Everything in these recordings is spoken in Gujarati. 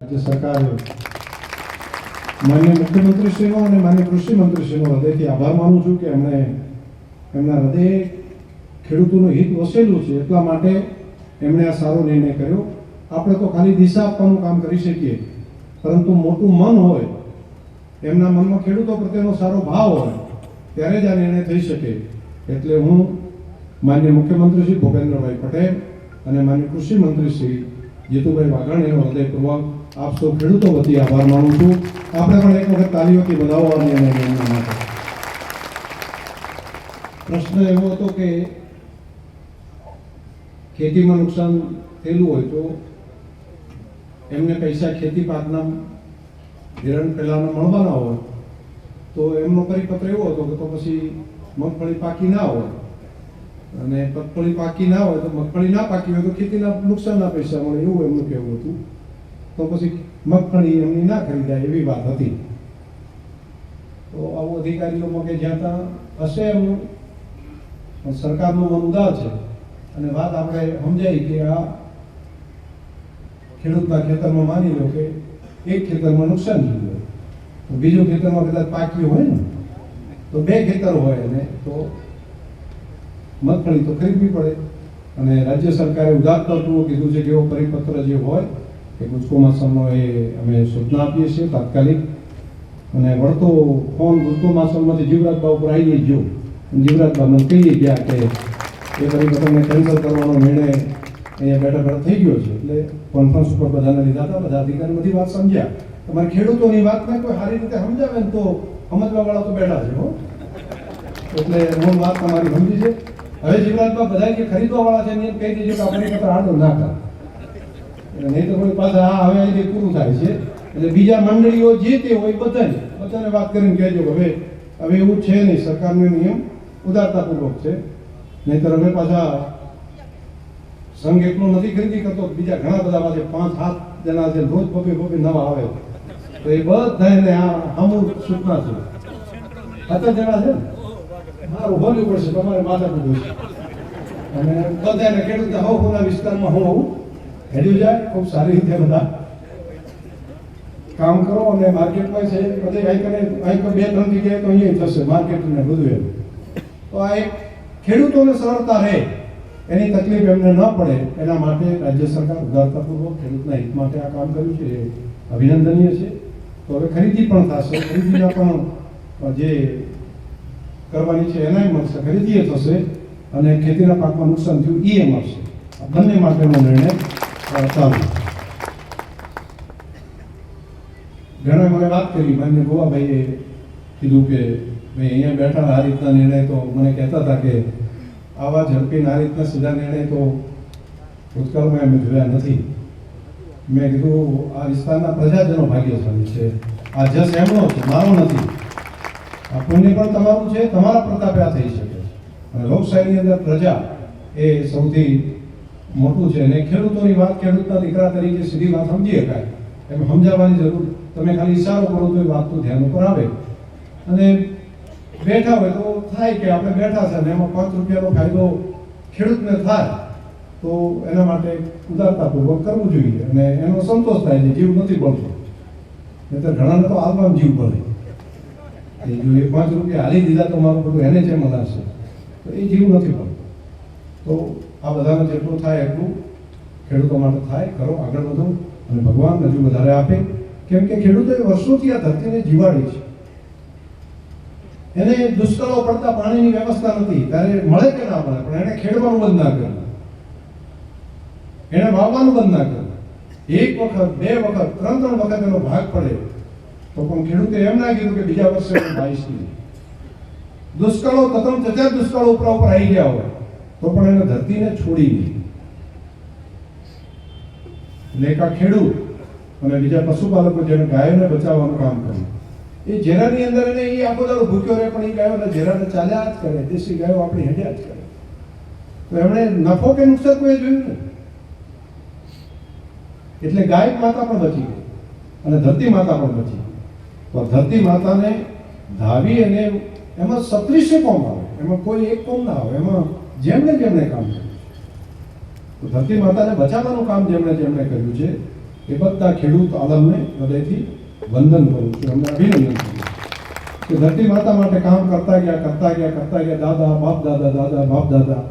રાજ્ય સરકારે માન્ય મુખ્યમંત્રીશ્રીનો અને માન્ય કૃષિમંત્રીશ્રીનો હૃદયથી આભાર માનું છું કે એમણે એમના હૃદય ખેડૂતોનું હિત વસેલું છે એટલા માટે એમણે આ સારો નિર્ણય કર્યો. આપણે તો ખાલી દિશા આપવાનું કામ કરી શકીએ, પરંતુ મોટું મન હોય, એમના મનમાં ખેડૂતો પ્રત્યેનો સારો ભાવ હોય, ત્યારે જ આ નિર્ણય થઈ શકે. એટલે હું માન્ય મુખ્યમંત્રી શ્રી ભૂપેન્દ્રભાઈ પટેલ અને માન્ય કૃષિ મંત્રી શ્રી જીતુભાઈ વાઘાણીનો હૃદયપૂર્વક આપ સૌ ખેડૂતો વતી આભાર માનું છું. આપણે પણ એક વખત તાલીઓથી વધાવવાની અને એમના માટે. પ્રશ્ન એવો હતો કે ખેતીમાં નુકસાન થયેલું હોય તો એમને પૈસા ખેતી પાકના ધિરણ પહેલાના મળવાના હોય. તો એમનો પરિપત્ર એવો હતો કે તો પછી મગફળી પાકી ના હોય. અને મગફળી પાકી ના હોય તો મગફળી ના પાકી હોય તો ખેતીના નુકસાનના પૈસા મળે એવું એમનું કહેવું હતું. તો પછી મગફળી એમની ના ખરીદાય એવી વાત હતી. તો આવું અધિકારીઓ મગે જ્યાં ત્યાં હશે એમનું. પણ સરકારનું મન છે. અને વાત આપણે સમજાય કે આ ખેડૂતના ખેતરમાં માની લો કે એક ખેતરમાં નુકસાન થયું તો બીજું ખેતરમાં કદાચ પાક્યું હોય ને, તો બે ખેતર હોય ને તો મગફળી તો ખરીદવી પડે. અને રાજ્ય સરકારે ઉદારતાપૂર્વક કીધું છે કે એવો પરિપત્ર જે હોય કે ગુજકો માસમનો એ અમે સૂચના આપીએ છીએ તાત્કાલિક. અને વળતો ફોન ગુજકો માસમમાંથી જીવરાજબા ઉપર આવી ગયો જીવરાજબા મને કહીએ ગયા કે એ પરિપત્રને કેન્સલ કરવાનો નિર્ણય અહીંયા બેઠા થઈ ગયો છે. એટલે કોન્ફરન્સ ઉપર બધાને લીધા હતા, બધા અધિકારી બધી વાત સમજ્યા. તમારે ખેડૂતોની વાતને કોઈ સારી રીતે સમજાવે ને તો સમજવા વાળા તો બેઠા છે હો. એટલે હું વાત તમારી સમજી છે. હવે જીવરાજમાં બધા જે ખરીદવા વાળા છે એને કહી દેજો કે આપણી કતર આડો ના કર એટલે નહીં તો કોઈ પાસે હા હવે અહીંથી પૂરું થાય છે. એટલે બીજા મંડળીઓ જે તે હોય બધાને બધાને વાત કરીને કહેજો હવે હવે એવું છે નહીં, સરકારનો નિયમ ઉદારતાપૂર્વક છે. નહીંતર હવે પાછા સંઘ એટલો નથી ખરીદી કરતો, બીજા ઘણા બધા પાસે પાંચ, સાત જણા છે, રોજ પપે પપે નવા આવે. તો એ બધા આ અમુક સૂચના છે. હતા જણા છે મારું હોલ્યું પડશે તમારે માથા છે. અને બધાને ખેડૂત હવ હોના વિસ્તારમાં હું આવું. જાય ખૂબ સારી રીતે બધા. કામ કરો અને માર્કેટમાં છે, બધે અહીં કરે કંઈક બે ત્રણ જગ્યાએ તો અહીંયા થશે માર્કેટ ને બધું એમ. તો આ એક ખેડૂતોને સરળતા રહે, એની તકલીફ એમને ન પડે, એના માટે રાજ્ય સરકાર ઉદારતાપૂર્વક ખેડૂતના હિત માટે આ કામ કર્યું છે, એ અભિનંદનીય છે. તો હવે ખરીદી પણ થશે ખરીદીના પણ જે કરવાની છે એનાય મળશે ખરીદીએ થશે, અને ખેતીના પાકમાં નુકસાન થયું એ મળશે. બંને માટેનો નિર્ણય ચાલુ ઘણા મને વાત કરી, માન્ય ગોવાભાઈએ કીધું કે ભાઈ અહીંયા બેઠા આ રીતના નિર્ણય તો મને કહેતા હતા કે આવા ઝડપીને આ રીતના સીધા નિર્ણય તો ભૂતકાળમાં અમે જોયા નથી. મેં કીધું, આ વિસ્તારના પ્રજાજનો ભાગ્યશાળી છે. આ જસ એમનો છે, મારો નથી. આ પુણ્ય પણ તમારું છે, તમારા પ્રતાપે આ થઈ શકે અને લોકશાહીની અંદર પ્રજા એ સૌથી મોટું છે. અને ખેડૂતોની વાત ખેડૂતના દીકરા તરીકે સીધી વાત સમજી શકાય એમ સમજાવવાની જરૂર તમે ખાલી ઇશારો કરો તો એ વાત તો ધ્યાન ઉપર આવે. અને બેઠા હોય તો થાય કે આપણે બેઠા છે અને એમાં પાંચ રૂપિયાનો ફાયદો ખેડૂતને થાય, તો એના માટે ઉદારતાપૂર્વક કરવું જોઈએ. અને એનો સંતોષ થાય છે, જીવ નથી બળતો. નહીંતર ઘણાને તો આલમાં જીવ બળે. એ જો એ પાંચ રૂપિયા હાલી દીધા તો મારું બધું એને જે મનાશે તો એ જીવ નથી બળતો. તો આ બધાનું જેટલું થાય એટલું ખેડૂતો માટે થાય. કરો, આગળ વધો અને ભગવાન હજુ વધારે આપે. કેમ કે ખેડૂતોએ વર્ષોથી આ ધરતીને જીવાડી છે. એને દુષ્કાળો પડતા પાણીની વ્યવસ્થા નથી. ત્યારે મળે કે ના મળે? પણ એને ખેડવાનું બંધ ના કર્યું એને વાવવાનું બંધ ના કર્યું એક વખત, બે વખત, ત્રણ ત્રણ વખત એનો ભાગ પડે. તો પણ ખેડૂતે એમ ના કીધું કે બીજા વર્ષે વાવીશ નહીં. દુષ્કાળો તતમ તત્યા દુષ્કાળો ઉપર ઉપર આવી ગયા હોય. તો પણ એને ધરતીને છોડી નહીં આ ખેડૂત અને બીજા પશુપાલકો જેને ગાયોને બચાવવાનું કામ કર્યું. એ જેરાની અંદર એને એ આખો દાડો ભૂખ્યો રહે, પણ એ ગાયોને જેરાને ચાલ્યા જ કરે. દેશી ગાયો આપણી હેડ્યા જ કરે. તો એમણે નફો કે નુકસાન કોઈ જોયું ને એટલે ગાય માતા પણ બચી ગઈ અને ધરતી માતા પણ બચી તો ધરતી માતાને ધાવી અને એમાં સત્રીસે કોમ આવે. એમાં કોઈ એક કોમ ના આવે. એમાં જેમણે જેમણે કામ કર્યું તો ધરતી માતાને બચાવવાનું કામ જેમણે જેમણે કર્યું છે, એ બધા ખેડૂત આલમને હૃદયથી વંદન કરું છું, એમને અભિનંદન કરું કે ધરતી માતા માટે કામ કરતા ગયા કરતા ગયા કરતા ગયા, દાદા, બાપ, દાદા દાદા, બાપ, દાદા.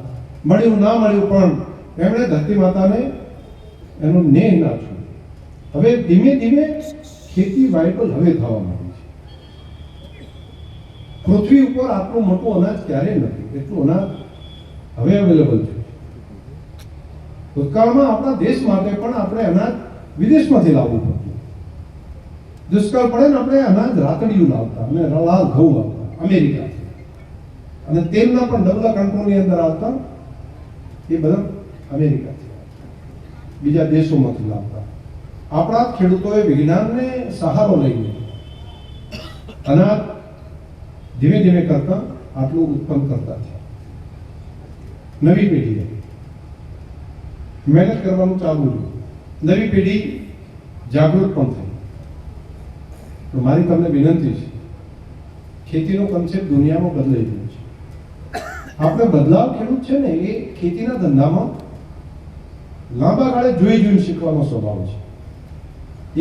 મળ્યું ના મળ્યું પણ એમણે ધરતી માતાને એનું ના છું હવે ધીમે ધીમે ખેતી વાયબલ હવે થવા માંડી છે. પૃથ્વી ઉપર આટલું મોટું અનાજ ક્યારેય નથી. એટલું અનાજ હવે અવેલેબલ છે. ભૂતકાળમાં આપણા દેશ માટે પણ આપણે અનાજ વિદેશમાંથી લાવવું પડતું. દુષ્કાળ પડે ને આપણે અનાજ રાતડિયું લાવતા અને લાલ ઘઉં લાવતા અમેરિકા અને તેમના પણ ડબલા કંટ્રોલની અંદર આવતા, એ બધા અમેરિકા. બીજા દેશોમાંથી લાવતા. આપણા ખેડૂતોએ વિજ્ઞાનને સહારો લઈને અનાજ ધીમે ધીમે કરતા, આટલું ઉત્પન્ન કરતા છે નવી પેઢીએ મહેનત કરવાનું ચાલુ રહ્યું. નવી પેઢી જાગૃત પણ થઈ. તો મારી તમને વિનંતી છે, ખેતીનો કન્સેપ્ટ દુનિયામાં બદલાઈ ગયો છે. આપણે બદલાવ ખેડૂત છે ને, એ ખેતીના ધંધામાં લાંબા ગાળે જોઈ જોઈને શીખવાનો સ્વભાવ છે.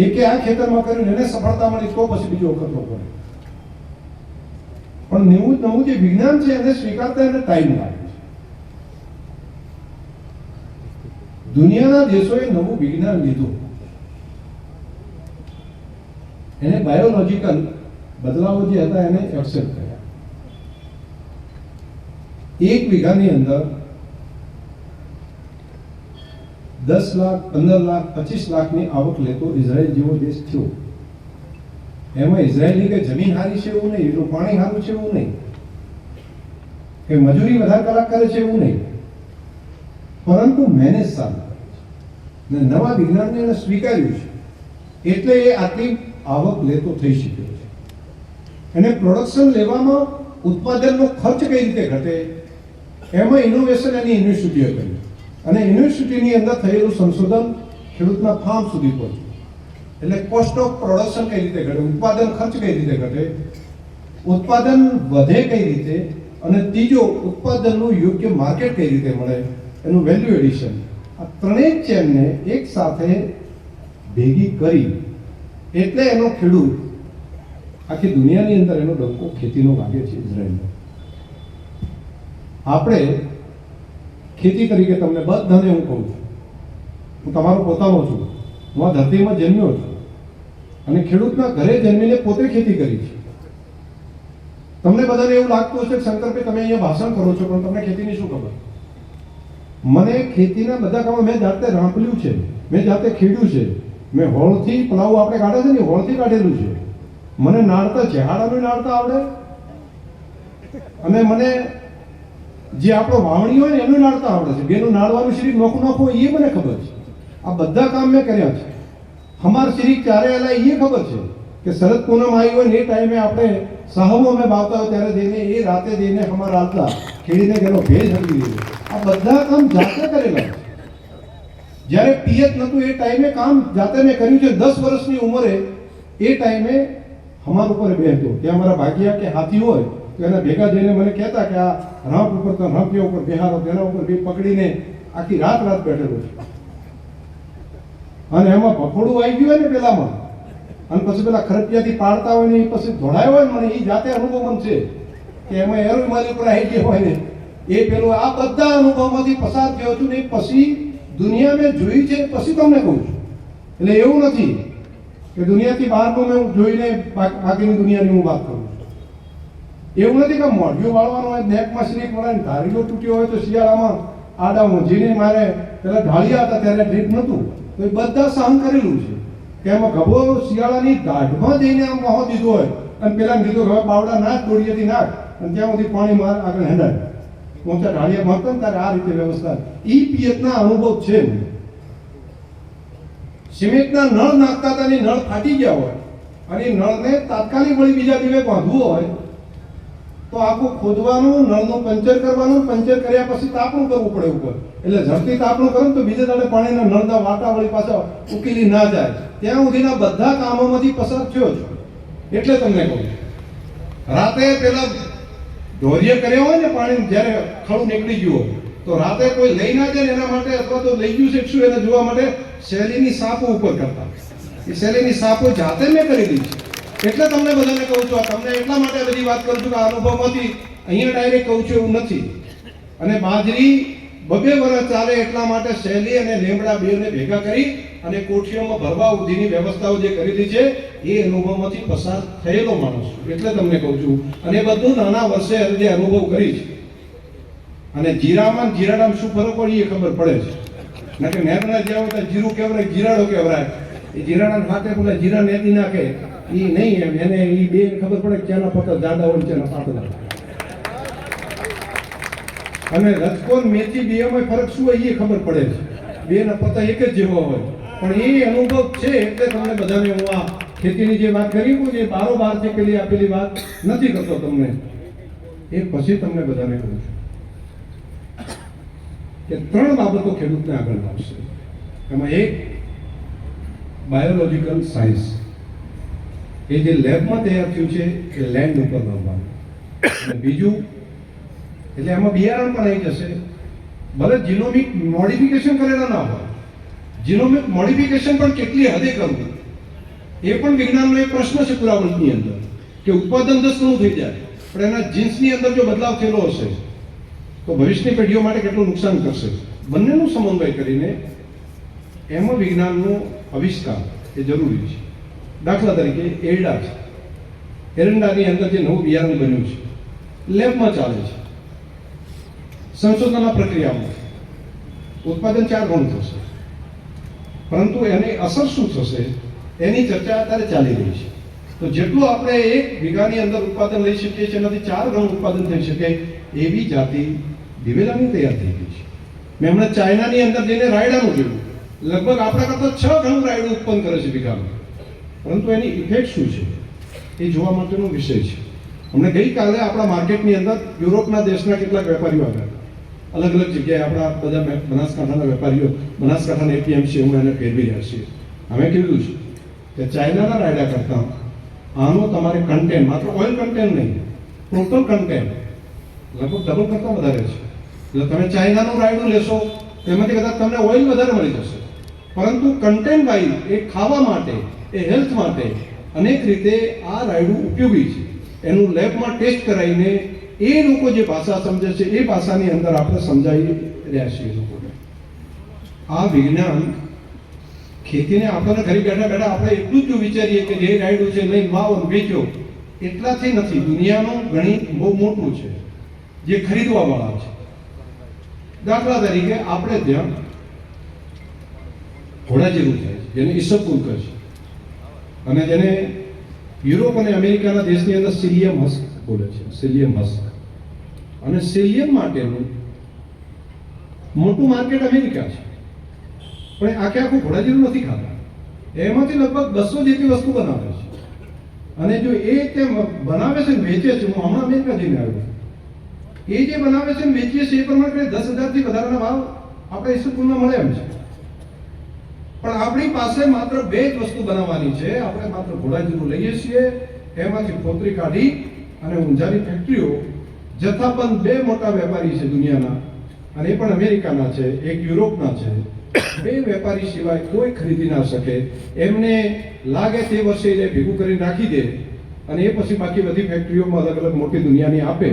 એ કે આ ખેતરમાં કર્યું એને સફળતા મળી તો પછી બીજો વખત પડે પણ નવું નવું જે વિજ્ઞાન છે, એને સ્વીકારતા એને ટાઈમ લાગે છે દુનિયાના દેશોએ નવું વિજ્ઞાન લીધું. એને બાયોલોજિકલ બદલાવો જે હતા એને એક્સેપ્ટ કર્યા. એક વીઘાની અંદર દસ લાખ, પંદર લાખ, પચીસ લાખની આવક લેતો ઇઝરાયલ જેવો દેશ થયો. એમાં ઇઝરાયલની કે જમીન હારી છે એવું નહીં એનું પાણી સારું છે એવું નહીં. કે મજૂરી વધારે કલાક કરે છે એવું નહીં. પરંતુ મેનેજ સારું. ને નવા વિજ્ઞાનને એને સ્વીકાર્યું છે. એટલે એ આટલી આવક લેતો થઈ શક્યો છે. એને પ્રોડક્શન લેવામાં ઉત્પાદનનો ખર્ચ કઈ રીતે ઘટે, એમાં ઇનોવેશન એની યુનિવર્સિટીએ કર્યું. અને યુનિવર્સિટીની અંદર થયેલું સંશોધન ખેડૂતના ફાર્મ સુધી પહોંચ્યું. એટલે કોસ્ટ ઓફ પ્રોડક્શન કઈ રીતે ઘટે, ઉત્પાદન ખર્ચ કઈ રીતે ઘટે, ઉત્પાદન વધે કઈ રીતે, અને ત્રીજો, ઉત્પાદનનું યોગ્ય માર્કેટ કઈ રીતે મળે, એનું વેલ્યુ એડિશન આ ત્રણેય ચેનને એક સાથે ભેગી કરી એટલે એનો ખેડૂત આખી દુનિયાની અંદર એનો ડંકો ખેતીનો વાગે છે ઇઝરાયલનો. આપણે ખેતી તરીકે તમને બધાને હું કહું છું. હું તમારો પોતાનો છું. હું આ ધરતીમાં જન્મ્યો છું. અને ખેડૂતના ઘરે જન્મીને પોતે ખેતી કરી છે. તમને બધાને એવું લાગતું હશે કે શંકરભાઈ તમે અહીંયા ભાષણ કરો છો, પણ તમને ખેતીની શું ખબર? મને ખેતીના બધા કામો મેં જાતે રાંપલ્યું છે. મેં જાતે ખેડ્યું છે. મેં હોળથી પલાવ આપણે કાઢે છે ને હોળથી કાઢેલું છે. મને નાળતા ચેહાડાનું નાળતા આવડે? અને મને જે આપણો વાવણી હોય ને, એનું નાળતા આવડે છે. બેનું નાળવાનું શરીર નોખું નોખું એ મને ખબર છે. આ બધા કામ મેં કર્યા છે. અમાર શરીર ક્યારે એલા એ ખબર છે કે શરદ પૂનમ આવી હોય ને, એ ટાઈમે આપણે સાહમો અમે બાવતા હોય, ત્યારે જઈને એ રાતે જઈને અમારા આવતા ખેડીને તેનો ભેજ હળવી દીધો આ બધા કામ જાતે કરેલા જ્યારે પિયત નતું એ ટાઈમે કામ જાતે મેં કર્યું છે. દસ વર્ષની ઉંમરે એ ટાઈમે અમાર ઉપર બેહતો કે અમારા ભાગ્યા કે હાથી હોય, તો એના ભેગા જઈને મને કહેતા કે આ રાંપ ઉપર, તો રાંપિયા ઉપર બેહારો તેના ઉપર બે પકડીને આખી રાત રાત બેઠેલો છે. અને એમાં ભફોડું આવી ગયું હોય ને પેલામાં. અને પછી પેલા ખરપિયાથી પાડતા હોય ને એ પછી ધોડાયો હોય મને, એ જાતે અનુભવ છે કે એમાં એરો મારી ઉપર આવી ગયો હોય ને. એ પેલું આ બધા અનુભવમાંથી પસાર થયો છું ને પછી દુનિયા મેં જોઈ છે, પછી તમને કહું છું. એટલે એવું નથી કે દુનિયાથી બહારનું મેં જોઈને બાકીની દુનિયાની હું વાત કરું છું. એવું નથી કે મોઢિયું વાળવાનું હોય નેકમાં શ્રીક વળે ને ધારીલો તૂટ્યો હોય તો શિયાળામાં આડા ઊંઝીને મારે પેલા ઢાળ્યા હતા ત્યારે ડ્રીપ નહોતું. તો એ બધા સહન કરેલું છે. કે એમાં ગભો શિયાળાની દાઢમાં જઈને આમ વહો દીધો હોય અને પેલા કીધું, હવે બાવડા નાખ દોડીએથી નાખ. અને ત્યાં સુધી પાણી માર આગળ હેંડાય. ઊંચા ઢાળિયા મારતા ને ત્યારે આ રીતે વ્યવસ્થા. ઈ પિયતના અનુભવ છે સિમેન્ટના નળ નાખતા હતા નળ ફાટી ગયા હોય અને નળ નળને તાત્કાલિક વળી બીજા દિવસે બાંધવું હોય તો આખું ખોદવાનું, નળનું પંચર કરવાનું, પંચર કર્યા પછી તાપણું કરવું પડે ઉપર. એટલે ઝડપી તાપણું કરો તો બીજે દાડે પાણીના નળના વાટા વળી પાછા ઉકેલી ના જાય. ત્યાં સુધીના બધા કામોમાંથી પસાર થયો છું. એટલે તમને કહું રાતે પેલા ધોર્ય કર્યો હોય ને પાણી, જ્યારે ખડું નીકળી ગયું તો રાતે કોઈ લઈ ના જાય એના માટે અથવા તો લઈ ગયું છે શું એને જોવા માટે? શેલીની સાપો ઉપર કરતા. એ શેલીની સાપો જાતે મેં કરી દીધી એટલે તમને બધાને કહું છું તમને એટલા માટે બધી વાત કરું છું કે આ અનુભવમાંથી અહીંયા ડાયરેક્ટ કહું છું એવું નથી. અને બાજરી બબે વર્ષ ચાલે એટલા માટે શેલી અને લેમડા બેને ભેગા કરી અને કોઠીઓમાં ભરવા સુધીની વ્યવસ્થાઓ જે કરેલી છે, એ અનુભવમાંથી પસાર થયેલો માણસ એટલે તમને કહું છું. અને બધું નાના વર્ષે જે અનુભવ કરી છે. અને જીરામાં જીરાડામાં શું ફરક હોય એ ખબર પડે છે. નકે નેતના જ્યાં તો જીરું કેવરાય જીરાડો કેવરાય એ જીરાડા ખાતે પેલા જીરા નેતી નાખે. એ નહીં એમ, એને એ બે ખબર પડે કે ક્યાંના પત્તા જાડા હોય ક્યાંના પાતળા અને રજકોન મેથી બેમાં ફરક શું હોય એ ખબર પડે છે. બેના પત્તા એક જ જેવા હોય. પણ એ અનુભવ છે એટલે તમને બધાને હું આ ખેતીની જે વાત કરી, હું જે બારો બાર છે પેલી આપેલી વાત નથી કરતો તમને. એ પછી તમને બધાને કહું છું કે ત્રણ બાબતો ખેડૂતને આગળ લાવશે. એમાં એક બાયોલોજિકલ સાયન્સ એ જે લેબમાં તૈયાર થયું છે એ લેન્ડ ઉપર લાવવાનું. બીજું, એટલે એમાં બિયારણ પણ આવી જશે. ભલે જીનોમિક મોડિફિકેશન કરેલા ના હોય જીનોમિક મોડિફિકેશન પણ કેટલી હદે કરવું? એ પણ વિજ્ઞાનનો એક પ્રશ્ન છે પુરાવણની અંદર, કે ઉત્પાદન દસ શું થઈ જાય, પણ એના જીન્સની અંદર જો બદલાવ થયેલો હશે, તો ભવિષ્યની પેઢીઓ માટે કેટલું નુકસાન કરશે? બંનેનું સમન્વય કરીને એમાં વિજ્ઞાનનો આવિષ્કાર એ જરૂરી છે. દાખલા તરીકે એરડા છે. એરંડાની અંદર જે નવું બિયારણ બન્યું છે, લેબમાં ચાલે છે. સંશોધનના પ્રક્રિયામાં ઉત્પાદન ચાર ગણું થશે. પરંતુ એની અસર શું થશે? એની ચર્ચા અત્યારે ચાલી રહી છે. તો જેટલું આપણે એક વીઘાની અંદર ઉત્પાદન લઈ શકીએ છીએ, એનાથી ચાર ગણું ઉત્પાદન થઈ શકે એવી જાતિ દિવેલાની તૈયાર થઈ ગઈ છે. મેં હમણાં ચાઇનાની અંદર જઈને રાયડાનું જોયું લગભગ આપણા કરતાં છ ગણું રાયડું ઉત્પન્ન કરે છે વીઘામાં. પરંતુ એની ઇફેક્ટ શું છે? એ જોવા માટેનો વિષય છે. હમણાં ગઈકાલે આપણા માર્કેટની અંદર યુરોપના દેશના કેટલાક વેપારીઓ આવ્યા. અલગ અલગ જગ્યાએ આપણા બધા બનાસકાંઠાના વેપારીઓ, બનાસકાંઠાના એટીએમ છે, હું એને ફેરવી રહ્યા છીએ અમે કીધું છે કે ચાઇનાના રાયડા કરતાં આનો તમારે કન્ટેન્ટ માત્ર ઓઇલ કન્ટેન્ટ નહીં ટોટલ કન્ટેન્ટ લગભગ ડબલ કરતાં વધારે છે. એટલે તમે ચાઇનાનું રાયડું લેશો, તેમાંથી કદાચ તમને ઓઇલ વધારે મળી જશે. પરંતુ કન્ટેન્ટ વાઇઝ એ ખાવા માટે, એ હેલ્થ માટે અનેક રીતે આ રાયડું ઉપયોગી છે. એનું લેબમાં ટેસ્ટ કરાવીને એ લોકો જે ભાષા સમજે છે, એ ભાષાની અંદર આપણે સમજાવી રહ્યા છીએ લોકોને. આ વિજ્ઞાન ખેતીને આપણને ઘરે બેઠા બેઠા આપણે એટલું જ વિચારીએ કે જે રાયડું છે નહીં માવો વેચો, એટલાથી નથી. દુનિયાનું ગણિત બહુ મોટું છે, જે ખરીદવા વાળા છે. દાખલા તરીકે આપણે ત્યાં ઘોડા જેવું થાય છે, જેને ઈસબગુલ કહે છે. અને જેને યુરોપ અને અમેરિકાના દેશની અંદર સિલિયમ હસ્ક બોલે છે, સિલિયમ હસ્ક અને સિલિયમ માટેનું મોટું માર્કેટ અમેરિકા છે. પણ આખે આખું ઘોડા જેવું નથી ખાતા. એમાંથી લગભગ બસો જેટલી વસ્તુ બનાવે છે. અને જો એ તે બનાવે છે વેચે છે, હું હમણાં અમેરિકા જઈને આવ્યો એ જે બનાવે છે વેચીએ છે, એ પ્રમાણે દસ હજારથી વધારાના ભાવ આપણે ઈસુપુરમાં મળે એમ છે. પણ આપણી પાસે માત્ર બે જ વસ્તુ બનાવવાની છે. આપણે માત્ર ઘોડાજીરું લઈએ છીએ, એમાંથી ફોતરી કાઢી અને ઊંઝાની ફેક્ટરીઓ જથ્થાબંધ બે મોટા વેપારી છે દુનિયાના અને એ પણ અમેરિકાના છે, એક યુરોપના છે. બે વેપારી સિવાય કોઈ ખરીદી ના શકે. એમને લાગે તે વર્ષે એ ભેગું કરી નાખી દે અને એ પછી બાકી બધી ફેક્ટરીઓમાં અલગ અલગ મોટી દુનિયાની આપે.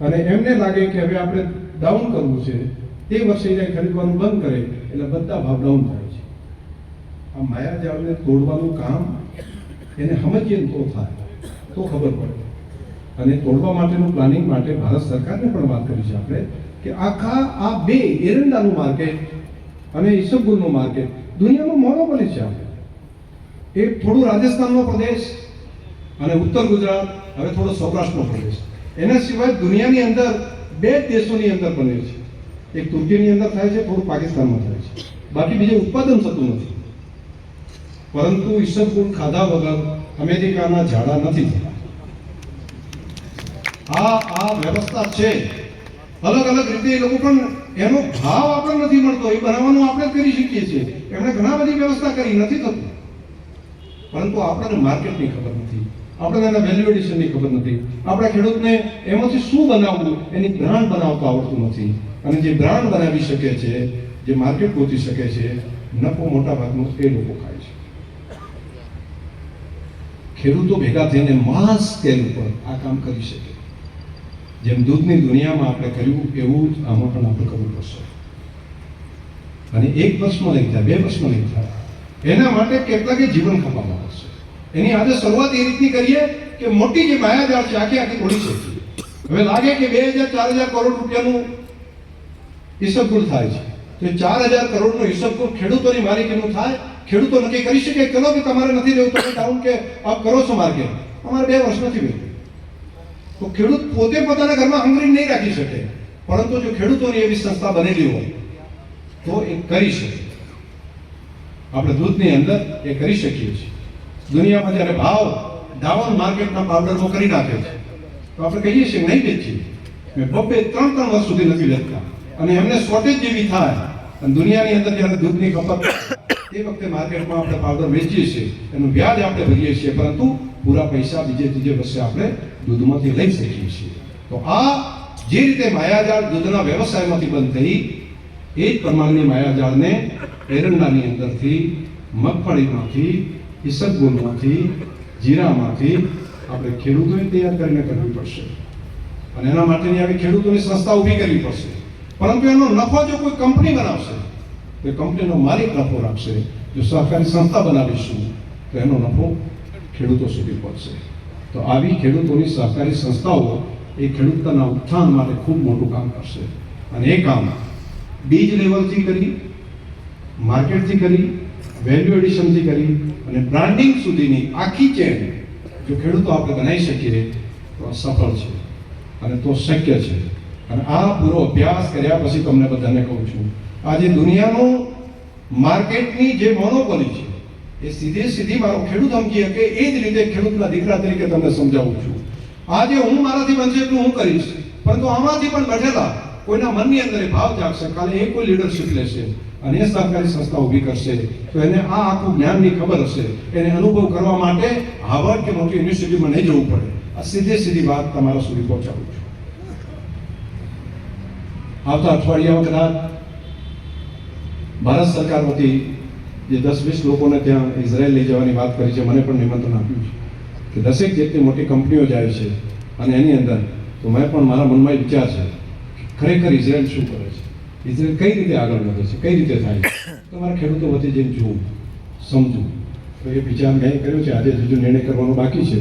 અને એમને લાગે કે હવે આપણે ડાઉન કરવું છે. તે વર્ષે એને ખરીદવાનું બંધ કરે, એટલે બધા ભાવ ડાઉન થાય છે. આ માયાજાળને તોડવાનું કામ એને સમજીએ તો થાય. તો ખબર પડે. અને તોડવા માટેનું પ્લાનિંગ માટે ભારત સરકારને પણ વાત કરી છે આપણે કે આખા આ બે એરંડાનું માર્કેટ અને ઈસબગુલનું માર્કેટ દુનિયાનું મોનોપોલી છે આપણે. એ થોડું રાજસ્થાનનો પ્રદેશ અને ઉત્તર ગુજરાત, હવે થોડો સૌરાષ્ટ્રનો પ્રદેશ. એના સિવાય દુનિયાની અંદર બે દેશોની અંદર બને છે. એક તુર્કીની અંદર થાય છે, થોડું પાકિસ્તાનમાં થાય છે. બાકી બીજે ઉત્પાદન થતું નથી. પરંતુ ઈસબગુલ ખાધા વગર અમેરિકાના ઝાડા નથી આ આ વ્યવસ્થા છે. અલગ અલગ રીતે એ લોકો પણ એનો ભાવ આપણને નથી મળતો. એ બનાવવાનું આપણે કરી શકીએ છીએ. એમણે ઘણા બધી વ્યવસ્થા કરી. નથી થતું. પરંતુ આપણને માર્કેટની ખબર નથી. આપણને એના વેલ્યુ એડિશનની ખબર નથી. આપણા ખેડૂતને એમાંથી શું બનાવવું? એની બ્રાન્ડ બનાવતા આવડતું નથી. અને જે બ્રાન્ડ બનાવી શકે છે, જે માર્કેટ ગોતી શકે છે, નફો મોટા ભાગનો એ લોકો ખાય છે. ખેડૂતો ભેગા થઈને માસ સ્કેલ ઉપર આ કામ કરી શકે જેમ દૂધની દુનિયામાં આપણે કર્યું એવું જ આમાં પણ આપણે કરવું પડશે. અને એક વર્ષમાં નહીં થાય, બે વર્ષમાં નહીં થાય. એના માટે કેટલાકે જીવન ખપાવવા પડશે. એની આજે શરૂઆત એ રીતની કરીએ કે મોટી જે માયાજાળ છે, આખી આખી તોડી શકીએ હવે લાગે કે બે હજાર, ચાર હજાર કરોડ રૂપિયાનું હિસાબકુલ થાય છે. તો ચાર હજાર કરોડનો હિસાબકુલ ખેડૂતોની માલિકીનું થાય. ખેડૂતો નક્કી કરી શકે ચલો કે તમારે નથી રહેવું, તમે ડાઉન કે આપ કરો છો માર્કેટ. અમારે બે વર્ષ નથી વેચવું તો ખેડૂત પોતે પોતાના ઘરમાં હંગરી નહીં રાખી શકે. પરંતુ જો ખેડૂતોની એવી સંસ્થા બનેલી હોય, તો એ કરી શકે. આપણે દૂધની અંદર એ કરી શકીએ છીએ. દુનિયામાં જ્યારે ભાવ ડાઉન માર્કેટના પાવડરમાં કરી નાખે છે, તો આપણે કહીએ છીએ નહીં વેચીએ. મેં બબે ત્રણ ત્રણ વર્ષ સુધી નથી વેચતા. અને એમને શોર્ટેજ જેવી થાય, અને દુનિયાની અંદર જ્યારે દૂધની ખપત, એ વખતે માર્કેટમાં આપણે પાવડર વેચીએ છીએ. એનું વ્યાજ આપણે ભરીએ છીએ. પરંતુ પૂરા પૈસા બીજે ત્રીજે વર્ષે આપણે દૂધમાંથી લઈ શકીએ છીએ. તો આ જે રીતે માયાજાળ દૂધના વ્યવસાયમાંથી બંધ થઈ, એ જ પ્રમાણની માયાજાળને એરંડાની અંદરથી, મગફળીમાંથી ઈસબગુલમાંથી જીરામાંથી આપણે ખેડૂતોએ તૈયાર કરીને કરવી પડશે. અને એના માટેની આવી ખેડૂતોની સંસ્થા ઊભી કરવી પડશે. પરંતુ એનો નફો જો કોઈ કંપની બનાવશે, તો એ કંપનીનો માલિક નફો રાખશે. જો સહકારી સંસ્થા બનાવીશું, તો એનો નફો ખેડૂતો સુધી પહોંચશે. તો આવી ખેડૂતોની સહકારી સંસ્થાઓ એ ખેડૂતોના ઉત્થાન માટે ખૂબ મોટું કામ કરશે. અને એ કામ બીજ લેવલથી કરી, માર્કેટથી કરી વેલ્યુ એડિશનથી કરી અને બ્રાન્ડિંગ સુધીની આખી ચેન જો ખેડૂતો આપણે બનાવી શકીએ તો સફળ છે અને તો શક્ય છે. અને આ પૂરો અભ્યાસ કર્યા પછી તમને બધાને કહું છું, આજે દુનિયાનું માર્કેટની જે મોનોપોલી છે એ સીધે સીધી મારો ખેડૂત સમજી શકે, એ જ રીતે ખેડૂતના દીકરા તરીકે તમને સમજાવું છું. આજે હું મારાથી બનશે એટલું હું કરીશ. પરંતુ આમાંથી પણ બેઠેલા કોઈના મનની અંદર ભાવ જાગશે, કાલે એ કોઈ લીડરશિપ લેશે અને એ સહકારી સંસ્થા ઊભી કરશે. તો એને આ આખું જ્ઞાનની ખબર હશે. એને અનુભવ કરવા માટે હાર્વર્ડ કે મોટી યુનિવર્સિટીમાં નહીં જવું પડે. આ સીધે સીધી વાત તમારા સુધી પહોંચાડું છું. આવતા અઠવાડિયા કદાચ ભારત સરકાર વતી જે દસ વીસ લોકોને ત્યાં ઇઝરાયલ લઈ જવાની વાત કરી છે, મને પણ નિમંત્રણ આપ્યું છે કે દસેક જેટલી મોટી કંપનીઓ જાય છે અને એની અંદર, તો મેં પણ મારા મનમાં વિચાર છે ખરેખર ઇઝરાયલ શું કરે છે? ઇઝરાયલ કઈ રીતે આગળ વધે છે? કઈ રીતે થાય છે? તો મારા ખેડૂતો વચ્ચે જઈને જોવું સમજવું તો એ વિચાર મેં કર્યો છે, આજે હજુ નિર્ણય કરવાનો બાકી છે.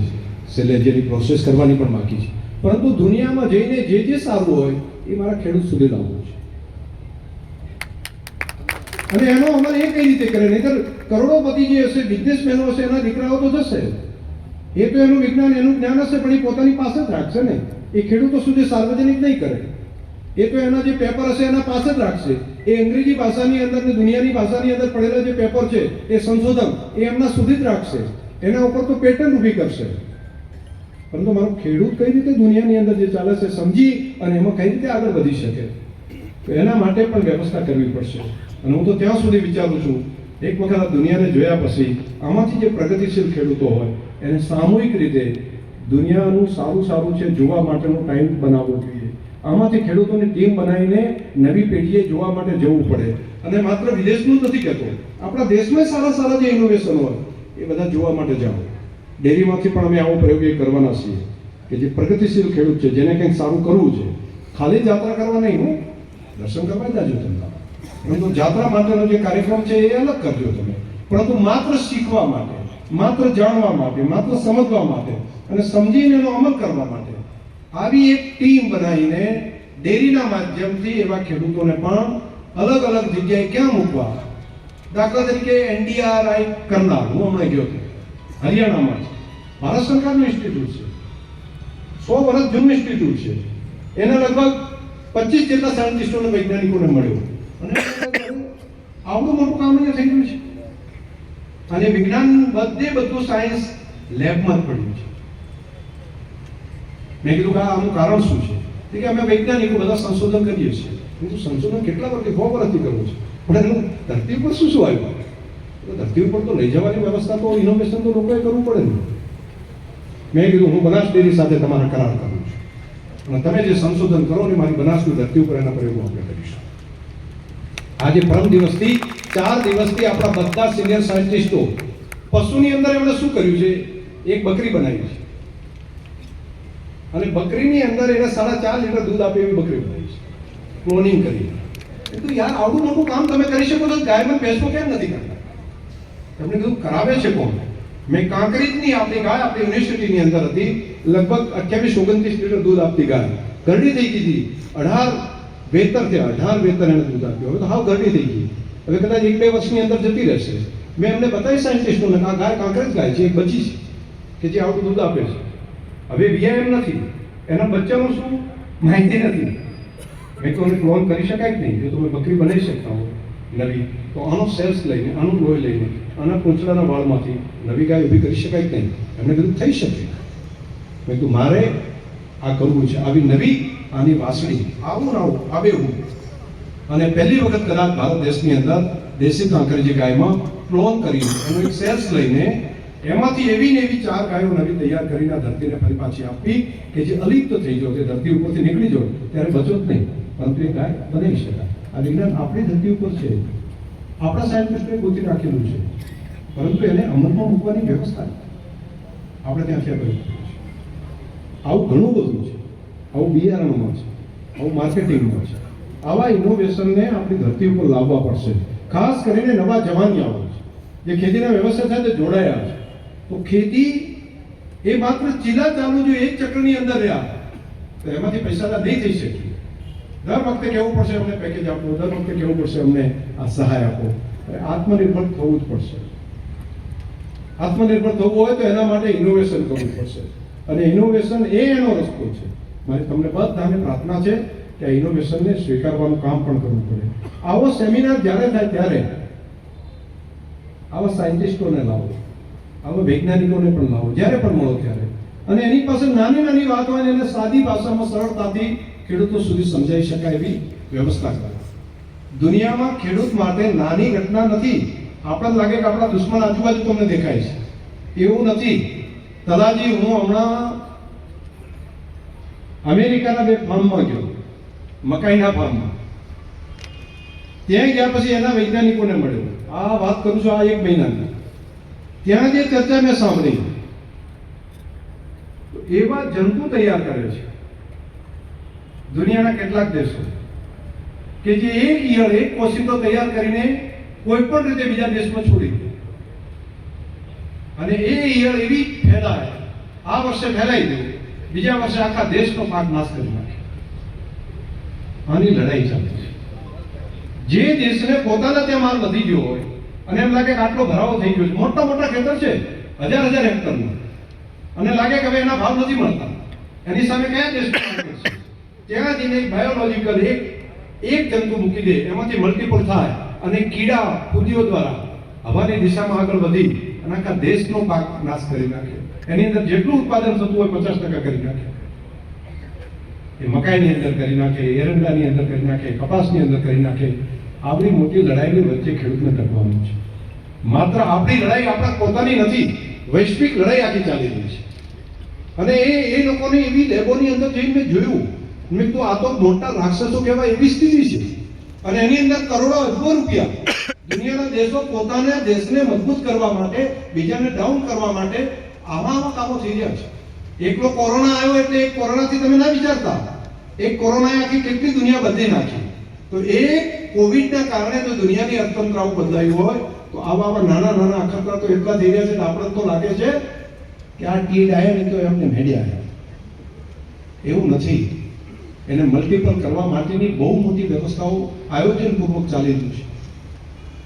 છેલ્લે પ્રોસેસ કરવાની પણ બાકી છે. પરંતુ દુનિયામાં જઈને જે જે સારું હોય, એ મારા ખેડૂત સુધી લાવવું અને એનો અમલ એ કઈ રીતે કરે? નહીતર કરોડોપતિ જે હશે, બિઝનેસમેનો હશે, એના દીકરાઓ તો જશે. એ તો એનું વિજ્ઞાન, એનું જ્ઞાન હશે, પણ એ પોતાની પાસે જ રાખશે ને. એ ખેડૂતો સુધી સાર્વજનિક નહીં કરે. એ તો એના જે પેપર હશે, એના પાસે જ રાખશે. એ અંગ્રેજી ભાષાની અંદર ને દુનિયાની ભાષાની અંદર પડેલા જે પેપર છે, એ સંશોધન, એ એમના સુધી જ રાખશે. એના ઉપર તો પેટર્ન ઊભી કરશે. પરંતુ મારો ખેડૂત કઈ રીતે દુનિયાની અંદર જે ચાલે છે સમજી અને એમાં કઈ રીતે આગળ વધી શકે? તો એના માટે પણ વ્યવસ્થા કરવી પડશે. અને હું તો ત્યાં સુધી વિચારું છું, એક વખત આ દુનિયાને જોયા પછી આમાંથી જે પ્રગતિશીલ ખેડૂતો હોય, એને સામૂહિક રીતે દુનિયાનું સારું સારું છે જોવા માટેનો ટાઈમ બનાવવો જોઈએ. આમાંથી ખેડૂતોની ટીમ બનાવીને નવી પેઢીએ જોવા માટે જવું પડે. અને માત્ર વિદેશનું નથી કહેતો, આપણા દેશમાં સારા સારા જે ઇનોવેશન હોય, એ બધા જોવા માટે જાઓ. ડેરીમાંથી પણ અમે આવો પ્રયોગ એ કરવાના છીએ કે જે પ્રગતિશીલ ખેડૂત છે, જેને કંઈક સારું કરવું છે. ખાલી જાત્રા કરવા નહીં હું, દર્શન કરવા જાજો તમે. પરંતુ જાત્રા માટેનો જે કાર્યક્રમ છે એ અલગ કરજો તમે. પરંતુ માત્ર શીખવા માટે, માત્ર જાણવા માટે, માત્ર સમજવા માટે અને સમજીને એનો અમલ કરવા માટે આવી એક ટીમ બનાવીને ડેરીના માધ્યમથી એવા ખેડૂતોને પણ અલગ અલગ જગ્યાએ ક્યાં મૂકવા? દાખલા તરીકે એનડીઆરઆઈ કરનાર, હું હમણાં ગયો હતો. હરિયાણામાં ભારત સરકારનું ઇન્સ્ટિટ્યૂટ છે. સો વર્ષ જૂનું ઇન્સ્ટિટ્યૂટ છે. એને લગભગ પચીસ જેટલા સાયન્ટિસ્ટોને વૈજ્ઞાનિકોને મળ્યો. આવડું મોટું કામ અહીંયા થઈ ગયું છે. અને વિજ્ઞાન બધે બધું સાયન્સ લેબમાં જ પડ્યું છે. મેં કીધું કે આનું કારણ શું છે? કે અમે વૈજ્ઞાનિકો બધા સંશોધન કરીએ છીએ. કીધું, સંશોધન કેટલા વર્ષથી બહુ વર્ષથી કરવું છે? પણ ધરતી ઉપર શું શું આવ્યું? ધરતી ઉપર તો લઈ જવાની વ્યવસ્થા તો ઇનોવેશન તો લોકોએ કરવું પડે ને. મેં કીધું, હું બનાસ ડેરી સાથે તમારા કરાર કરું છું. અને તમે જે સંશોધન કરો ને મારી બનાસની ધરતી ઉપર એના પ્રયોગો આપણે કરીશું. આજે પરમ દિવસથી ચાર દિવસથી આપણા બધા સિનિયર સાયન્ટિસ્ટો પશુની અંદર એમણે શું કર્યું છે? એક બકરી બનાવી છે. અને બકરીની અંદર એને સાડા ચાર લીટર દૂધ આપે એવી બકરી બનાવી છે. ક્લોનિંગ કરી. કીધું યાર આવડું મોટું કામ તમે કરી શકો છો ગાયમાં ભેંસો કેમ નથી કરતા? તમને કીધું, કરાવે છે કોણ? મેં કાંકરીજની આપણી ગાય આપણી યુનિવર્સિટીની અંદર હતી, લગભગ અઠ્યાવીસ, ઓગણત્રીસ લીટર દૂધ આપતી ગાય. ઘરડી થઈ ગઈ હતી. અઢાર વેતર થયા અઢાર વેતર એને દૂધ આપ્યું. હવે તો હાવ ગરડી થઈ ગઈ. હવે કદાચ એક બે વર્ષની અંદર જતી રહેશે. મેં એમને બતાવી સાયન્ટિસ્ટોને આ ગાય કાંકરેજ ગાય છે, એક બચી છે, કે જે આવું દૂધ આપે છે. હવે વીઆઈએમ નથી. એના બચ્ચાનું શું? માહિતી નથી. મેં તો ક્લોન કરી શકાય જ નહીં. જો તમે બકરી બનાવી શકતા હો, નવી, તો આનો સેલ્સ લઈને, આનું લોહી લઈને, આના પૂંછડાના વાળમાંથી નવી ગાય ઊભી કરી શકાય જ નહીં. એમને કીધું થઈ શકે. મેં કીધું, મારે આ કરવું છે. આવી નવી આની વાસણી આવું રાવ આવું આબેવું અને પહેલી વખત કદાચ ભારત દેશની અંદર દેશી કાંકરેજી ગાયમાં ક્લોન કરી એનો એક સેલ્સ લઈને એમાંથી એવી ને એવી ચાર ગાયો નવી તૈયાર કરીને ધરતીને ફરી પાછી આપી કે જે અલિપ્ત થઈ જાવ જે ધરતી ઉપરથી નીકળી જાવ ત્યારે બચો જ નહીં. પરંતુ એ ગાય બનાવી શકાય. આ વિજ્ઞાન આપણી ધરતી ઉપર છે. આપણા સાયન્ટિસ્ટોએ ગોતી રાખેલું છે. પરંતુ એને અમલમાં મૂકવાની વ્યવસ્થા આપણે ત્યાંથી આપણે આવું ઘણું બધું છે. આવું બિયારણમાં છે. આવું માર્કેટિંગમાં છે. આવા ઇનોવેશનને આપણી ધરતી ઉપર લાવવા પડશે. ખાસ કરીને નવા જવાનિયાઓ છે. જે ખેતીના વ્યવસાય સાથે જોડાયા છે. તો ખેતી એ માત્ર ચીલા ચાલુ જો એક ચક્રની અંદર રહ્યા, તો એમાંથી પૈસાના નહીં થઈ શકે. દર વખતે કહેવું પડશે અમને પેકેજ આપો, દર વખતે કહેવું પડશે અમને આ સહાય આપો. આત્મનિર્ભર થવું જ પડશે. આત્મનિર્ભર થવું હોય તો એના માટે ઇનોવેશન કરવું પડશે. અને ઇનોવેશન એ એનો રસ્તો છે. મારી તમને બધાને પ્રાર્થના છે કે આ ઇનોવેશનને સ્વીકારવાનું કામ પણ કરવું પડે. આવો સેમિનાર જ્યારે થાય ત્યારે આવા સાયન્ટિસ્ટોને લાવો, આવા વૈજ્ઞાનિકોને પણ લાવો, જ્યારે પણ મળો ત્યારે. અને એની પાસે નાની નાની વાત હોય એને સાદી ભાષામાં સરળતાથી ખેડૂતો સુધી સમજાવી શકાય એવી વ્યવસ્થા કરે. દુનિયામાં ખેડૂત માટે નાની ઘટના નથી. આપણને લાગે કે આપણા દુશ્મન આજુબાજુ તમને દેખાય છે. એવું નથી. તલાજી હું હમણાં અમેરિકાના બે ફાર્મમાં ગયો. મકાઈના ફાર્મમાં. ત્યાં ગયા પછી એના વૈજ્ઞાનિકોને મળ્યો. આ વાત કરું છું, આ એક મહિનાની. ત્યાં જે ચર્ચા મેં સાંભળી એવા જંતુ તૈયાર કરે છે. દુનિયાના કેટલાક દેશો, કે જે એક ઈયળ, એક કોશિકો તૈયાર કરીને કોઈ પણ રીતે બીજા દેશમાં છોડી દે. અને એ ઈયળ એવી ફેલાય, આ વર્ષે ફેલાઈ દે બીજા વર્ષે આખા દેશનો પાક નાશ કરી નાખે. આની લડાઈ ચાલે છે. જે દેશને પોતાના ત્યાં માલ વધી ગયો હોય, અને એમ લાગે કે આટલો ભરાવો થઈ ગયો છે. મોટા મોટા ખેતર છે, હજાર હજાર હેક્ટરના અને લાગે કે હવે એના ભાવ નથી મળતા. એની સામે કયા દેશ ત્યાં જઈને એક બાયોલોજીકલ એક એક જંતુ મૂકી દે, એમાંથી મલ્ટીપલ થાય અને કીડા, ફૂદીઓ દ્વારા હવાની દિશામાં આગળ વધી. અને આખા દેશનો પાક નાશ કરી નાખે. એની અંદર જેટલું ઉત્પાદન થતું હોય પચાસ ટકા કરી નાખે. એ મકાઈની અંદર કરી નાખે એરંડાની અંદર કરી નાખે કપાસની અંદર કરી નાખે. આવડી મોટી લડાઈની વચ્ચે ખેડૂતને ટકવાનું છે. માત્ર આપણી લડાઈ આપણા પોતાની નથી, વૈશ્વિક લડાઈ આખી ચાલી રહી છે. અને એ એ લોકોની એવી લેબોની અંદર જઈને મેં જોયું. મેં તો આ તો મોટા રાક્ષસો કહેવાય એવી સ્થિતિ છે. અને એની અંદર કરોડો, અબજો રૂપિયા દુનિયાના દેશો પોતાના દેશને મજબૂત કરવા માટે, બીજાને ડાઉન કરવા માટે આવા આવા કામો થઈ રહ્યા છે. એકલો કોરોના આવ્યો એટલે એક કોરોનાથી તમે ના વિચારતા. એક કોરોનાએ આખી કેટલી દુનિયા બદલી નાખી. તો એ કોવિડના કારણે જો દુનિયાની અર્થતંત્રાઓ બદલાયું હોય, તો આવા આવા નાના નાના અખતરા તો એટલા થઈ રહ્યા છે કે આપણને તો લાગે છે કે આ ટીડ આવ્યા ને તો એમને મેળ્યા આવ્યા એવું નથી. એને મલ્ટીપલ કરવા માટેની બહુ મોટી વ્યવસ્થાઓ આયોજનપૂર્વક ચાલી રહી છે.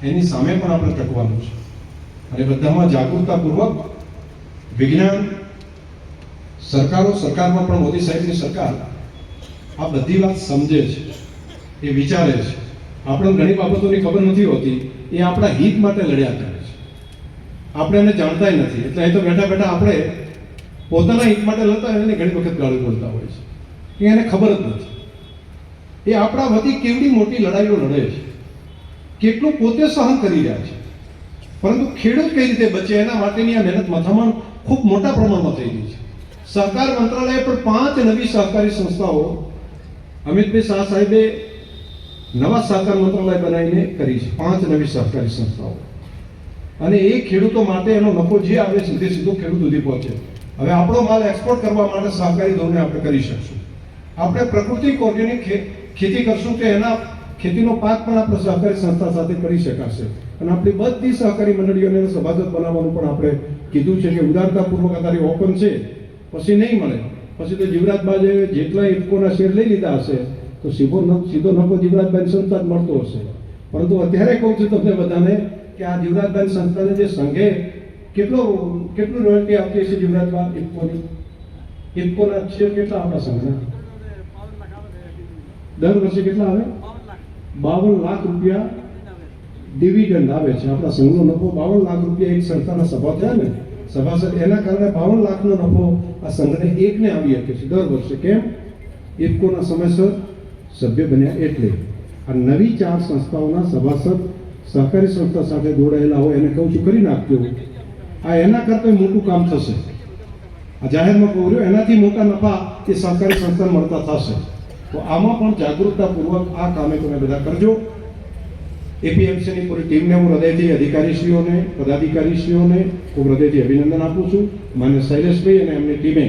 એની સામે પણ આપણે ટકવાનું છે. અને બધામાં જાગૃતતાપૂર્વક વિજ્ઞાન, સરકારો, સરકારમાં પણ મોદી સાહેબની સરકાર આ બધી વાત સમજે છે, એ વિચારે છે. આપણે ઘણી બાબતોની ખબર નથી હોતી, એ આપણા હિત માટે લડ્યા કરે છે. આપણે એને જાણતાય નથી, એટલે એ તો બેઠા બેઠા આપણે પોતાના હિત માટે લડતા હોય એને ઘણી વખત ગાળું બોલતા હોય છે. એને ખબર જ નથી. એ આપણા વતી કેવડી મોટી લડાઈઓ લડે છે. કેટલું પોતે સહન કરી રહ્યા છે. પરંતુ ખેડૂત કઈ રીતે બચે એના માટેની આ મહેનત મથામણ ખૂબ મોટા પ્રમાણમાં થઈ રહી છે. સહકાર મંત્રાલય પર પાંચ નવી સહકારી સંસ્થાઓ અમિતભાઈ શાહ સાહેબે નવા સહકાર મંત્રાલય બનાવીને કરી છે. પાંચ નવી સહકારી સંસ્થાઓ. અને એ ખેડૂતો માટે એનો નફો જે આવે સીધે સીધો ખેડૂત સુધી પહોંચે. હવે આપણો માલ એક્સપોર્ટ કરવા માટે સહકારી ધોરણે આપણે કરી શકશું. આપણે પ્રકૃતિ ઓર્ગેનિક ખેતી કરશું તો એના ખેતીનો પાક પણ આપણે સહકારી સંસ્થા સાથે કરી શકાશે. અને આપણી બધી સહકારી મંડળીઓને સભાસદ બનાવવાનું પણ આપણે કીધું છે કે ઉદારતાપૂર્વક અત્યારે ઓપન છે. પછી નહીં મળે. પછી તો જીવરાજબાજે જેટલા ઇફકોના શેર લઈ લીધા હશે, તો સીધો સીધો નફો જીવરાજબાઈ સંસ્થા જ મળતો હશે. પરંતુ અત્યારે કહું છું તમને બધાને કે આ જીવરાજબાઈ સંસ્થાને જે સંઘે કેટલો, કેટલું રોયલ્ટી આપતી હશે જીવરાજબા ઇફકોની? ઇફકોના શેર કેટલા આપણા સંઘના? દર વર્ષે કેટલા આવે? બાવન લાખ રૂપિયા ડિવિડન્ડ આવે છે. આપણા સંઘનો નફો બાવન લાખ રૂપિયા એક સંસ્થાના સભા થયા ને સભાસદ એના કારણે બાવન લાખનો નફો આ સંઘને એકને આવી શકે છે દર વર્ષે. કેમ? ઇફકોના સમયસર સભ્ય બન્યા એટલે. આ નવી ચાર સંસ્થાઓના સભાસદ સહકારી સંસ્થા સાથે જોડાયેલા હોય એને કહું છું, કરી નાખજો. આ એના કરતાં મોટું કામ થશે. આ જાહેરમાં કહું એનાથી મોટા નફા એ સહકારી સંસ્થા મળતા થશે. તો આમાં પણ જાગૃતતાપૂર્વક આ કામે તમે બધા કરજો. એપીએમસીની પૂરી ટીમને હું હૃદયથી અધિકારીશ્રીઓને, પદાધિકારીશ્રીઓને ખૂબ હૃદયથી અભિનંદન આપું છું. માન્ય શૈલેષભાઈ અને એમની ટીમે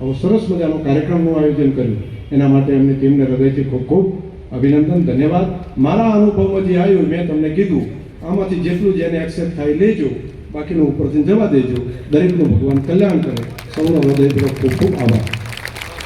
આવો સરસ મજાનો કાર્યક્રમનું આયોજન કર્યું. એના માટે એમની ટીમને હૃદયથી ખૂબ ખૂબ અભિનંદન, ધન્યવાદ. મારા અનુભવમાં જે આવ્યું મેં તમને કીધું, આમાંથી જેટલું જેને એક્સેપ્ટ થાય લેજો. બાકીનું ઉપરથી જવા દેજો. દરેકનું ભગવાન કલ્યાણ કરે. સૌનો હૃદયપૂર્વક ખૂબ ખૂબ આભાર.